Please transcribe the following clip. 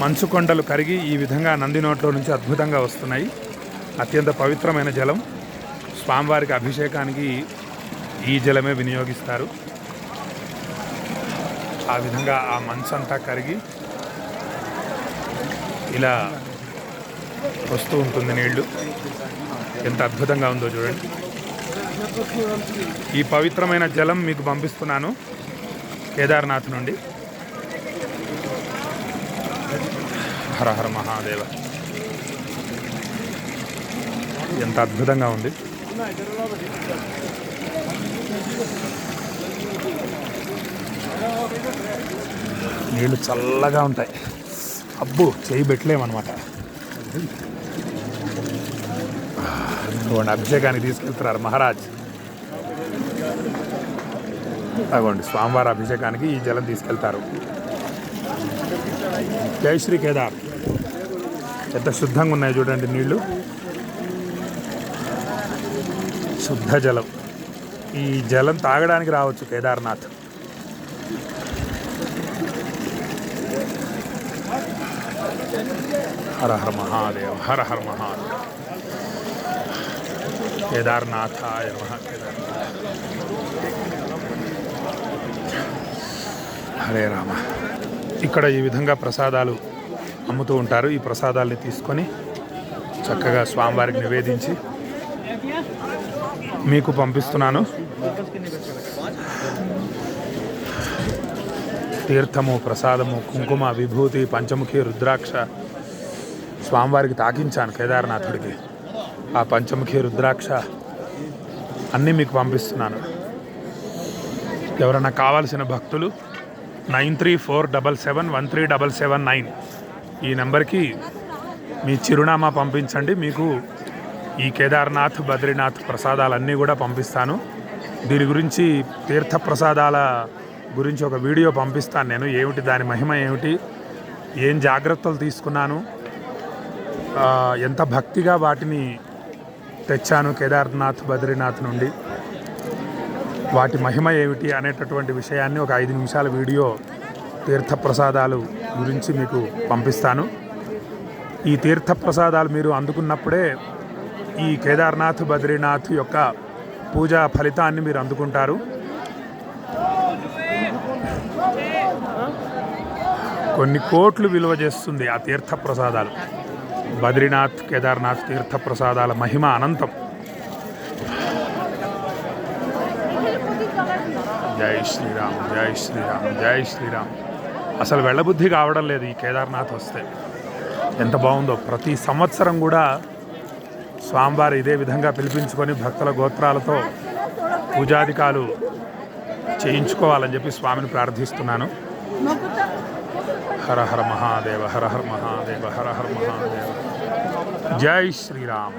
మంచు కొండలు కరిగి ఈ విధంగా నంది నోట్లో నుంచి అద్భుతంగా వస్తున్నాయి. అత్యంత పవిత్రమైన జలం. స్వామివారికి అభిషేకానికి ఈ జలమే వినియోగిస్తారు. ఆ విధంగా ఆ మంచు కరిగి ఇలా వస్తూ ఉంటుంది నీళ్ళు. ఎంత అద్భుతంగా ఉందో చూడండి. ఈ పవిత్రమైన జలం మీకు పంపిస్తున్నాను కేదార్నాథ్ నుండి. హర హర మహాదేవ. ఎంత అద్భుతంగా ఉంది. నీళ్ళు చల్లగా ఉంటాయి. అబ్బు చేయి పెట్టలేమన్నమాట. అభిషేకానికి తీసుకెళ్తున్నారు మహారాజ్. అగోండి స్వామివారి అభిషేకానికి ఈ జలం తీసుకెళ్తారు. జయశ్రీ కేదార్. ఎంత శుద్ధంగా ఉన్నాయి చూడండి నీళ్ళు. శుద్ధ జలం. ఈ జలం తాగడానికి రావచ్చు కేదార్నాథ్. హర హర మహాదేవ్ హర హర మహాదేవ్. కేదార్నాథాయ కేదార్నాథ్ హరే రామ. ఇక్కడ ఈ విధంగా ప్రసాదాలు అమ్ముతూ ఉంటారు. ఈ ప్రసాదాల్ని తీసుకొని చక్కగా స్వామివారికి నివేదించి మీకు పంపిస్తున్నాను. తీర్థము ప్రసాదము కుంకుమ విభూతి పంచముఖి రుద్రాక్ష స్వామివారికి తాకించాను కేదార్నాథుడికి. ఆ పంచముఖి రుద్రాక్ష అన్నీ మీకు పంపిస్తున్నాను. ఎవరైనా కావాల్సిన భక్తులు nine three four double seven one three double seven nine. ఈ నెంబర్కి మీ చిరునామా పంపించండి. మీకు ఈ కేదార్నాథ్ బద్రీనాథ్ ప్రసాదాలన్నీ కూడా పంపిస్తాను. దీని గురించి తీర్థ ప్రసాదాల గురించి ఒక వీడియో పంపిస్తాను నేను. ఏమిటి దాని మహిమ ఏమిటి ఏం జాగ్రత్తలు తీసుకున్నాను ఎంత భక్తిగా వాటిని తెచ్చాను కేదార్నాథ్ బద్రీనాథ్ నుండి. వాటి మహిమ ఏమిటి అనేటటువంటి విషయాన్ని ఒక ఐదు నిమిషాల వీడియో తీర్థ ప్రసాదాలు గురించి మీకు పంపిస్తాను. ఈ తీర్థ ప్రసాదాలు మీరు అందుకున్నప్పుడే ఈ కేదార్నాథ్ బద్రీనాథ్ యొక్క పూజా ఫలితాన్ని మీరు అందుకుంటారు. కొన్ని కోట్లు విలువ చేస్తుంది ఆ తీర్థ ప్రసాదాలు బద్రీనాథ్ కేదార్నాథ్ తీర్థ ప్రసాదాల మహిమ అనంతం. జై శ్రీరామ్ జై శ్రీరామ్ జై శ్రీరామ్. అసలు వెళ్ళబుద్ధి కావడం లేదు ఈ కేదార్నాథ్ వస్తే. ఎంత బాగుందో. ప్రతి సంవత్సరం కూడా స్వామివారు ఇదే విధంగా పిలిపించుకొని భక్తుల గోత్రాలతో పూజాధికాలు చేయించుకోవాలని చెప్పి స్వామిని ప్రార్థిస్తున్నాను. హర హర మహాదేవ హర హర మహాదేవ హర హర మహాదేవ. జై శ్రీరామ్.